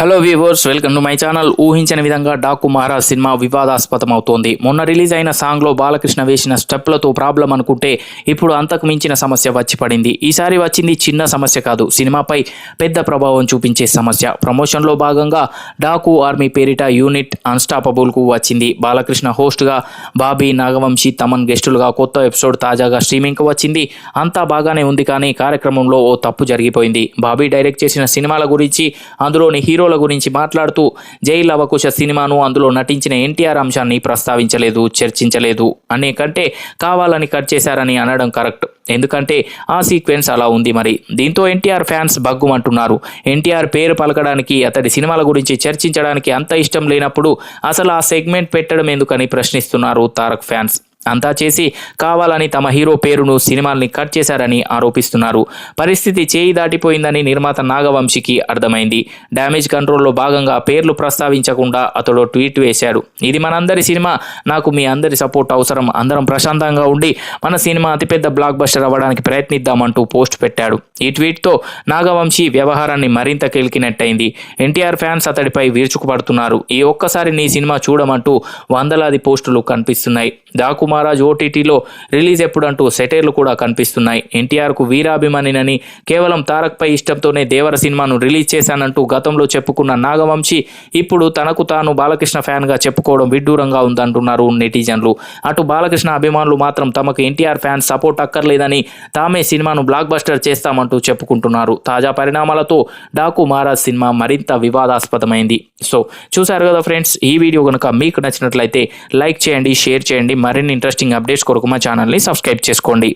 Hello viewers welcome to my channel ఊహించిన విధంగా Daaku Maharaj cinema వివాదాస్పదం అవుతోంది మొన్న రిలీజ్ అయిన సాంగ్లో బాలకృష్ణ వేసిన స్టెప్లతో ప్రాబ్లం అనుకుంటే ఇప్పుడు అంతకు మించిన సమస్య వచ్చి పడింది. ఈసారి వచ్చింది చిన్న సమస్య కాదు సినిమాపై పెద్ద ప్రభావం చూపించే సమస్య. ప్రమోషన్లో భాగంగా డాకు ఆర్మీ పేరిట యూనిట్ అన్స్టాపబుల్కు వచ్చింది. బాలకృష్ణ హోస్ట్గా బాబీ నాగవంశీ తమన్ గెస్టులుగా కొత్త ఎపిసోడ్ తాజాగా స్ట్రీమింగ్కి వచ్చింది. అంతా బాగానే ఉంది కానీ కార్యక్రమంలో ఓ తప్పు జరిగిపోయింది. బాబీ డైరెక్ట్ చేసిన సినిమాల గురించి అందులోని హీరో హీరోల గురించి మాట్లాడుతూ జై లవకుశ సినిమాను అందులో నటించిన ఎన్టీఆర్ అంశాన్ని ప్రస్తావించలేదు చర్చించలేదు. అనే కంటే కావాలని కట్ చేశారని అనడం కరెక్ట్. ఎందుకంటే ఆ సీక్వెన్స్ అలా ఉంది మరి. దీంతో ఎన్టీఆర్ ఫ్యాన్స్ బగ్గుమంటున్నారు ఎన్టీఆర్ పేరు పలకడానికి అతడి సినిమాల గురించి చర్చించడానికి అంత ఇష్టం లేనప్పుడు అసలు ఆ సెగ్మెంట్ పెట్టడం ఎందుకని ప్రశ్నిస్తున్నారు తారక్ ఫ్యాన్స్. అంతా చేసి కావాలని తమ హీరో పేరును సినిమాల్ని కట్ చేశారని ఆరోపిస్తున్నారు. పరిస్థితి చేయి దాటిపోయిందని నిర్మాత నాగవంశికి అర్థమైంది. డ్యామేజ్ కంట్రోల్లో భాగంగా పేర్లు ప్రస్తావించకుండా అతడు ట్వీట్ వేశాడు. ఇది మనందరి సినిమా. నాకు మీ అందరి సపోర్ట్ అవసరం. అందరం ప్రశాంతంగా ఉండి మన సినిమా అతిపెద్ద బ్లాక్ బస్టర్ అవ్వడానికి ప్రయత్నిద్దామంటూ పోస్ట్ పెట్టాడు. ఈ ట్వీట్తో నాగవంశీ వ్యవహారాన్ని మరింత కెలికినట్టయింది. ఎన్టీఆర్ ఫ్యాన్స్ అతడిపై విరుచుకుపడుతున్నారు. ఈ ఒక్కసారి నీ సినిమా చూడమంటూ వందలాది పోస్టులు కనిపిస్తున్నాయి. దాకుమార్ మహారాజ్ ఓటీటీలో రిలీజ్ ఎప్పుడంటూ సెటైర్లు కూడా కనిపిస్తున్నాయి. ఎన్టీఆర్కు వీరాభిమానినని కేవలం తారక్పై ఇష్టంతోనే దేవర సినిమాను రిలీజ్ చేశానంటూ గతంలో చెప్పుకున్న నాగవంశి ఇప్పుడు తనకు తాను బాలకృష్ణ ఫ్యాన్గా చెప్పుకోవడం విడ్డూరంగా ఉందంటున్నారు నెటిజన్లు. అటు బాలకృష్ణ అభిమానులు మాత్రం తమకు ఎన్టీఆర్ ఫ్యాన్ సపోర్ట్ అక్కర్లేదని తామే సినిమాను బ్లాక్ బస్టర్ చేస్తామంటూ చెప్పుకుంటున్నారు. తాజా పరిణామాలతో డాకు మహారాజ్ సినిమా మరింత వివాదాస్పదమైంది. సో చూశారు కదా ఫ్రెండ్స్ ఈ వీడియో కనుక మీకు నచ్చినట్లయితే లైక్ చేయండి షేర్ చేయండి మరిన్ని ఇంట్రెస్టింగ్ అప్డేట్స్ కొరకు మా ఛానల్ని సబ్స్క్రైబ్ చేసుకోండి.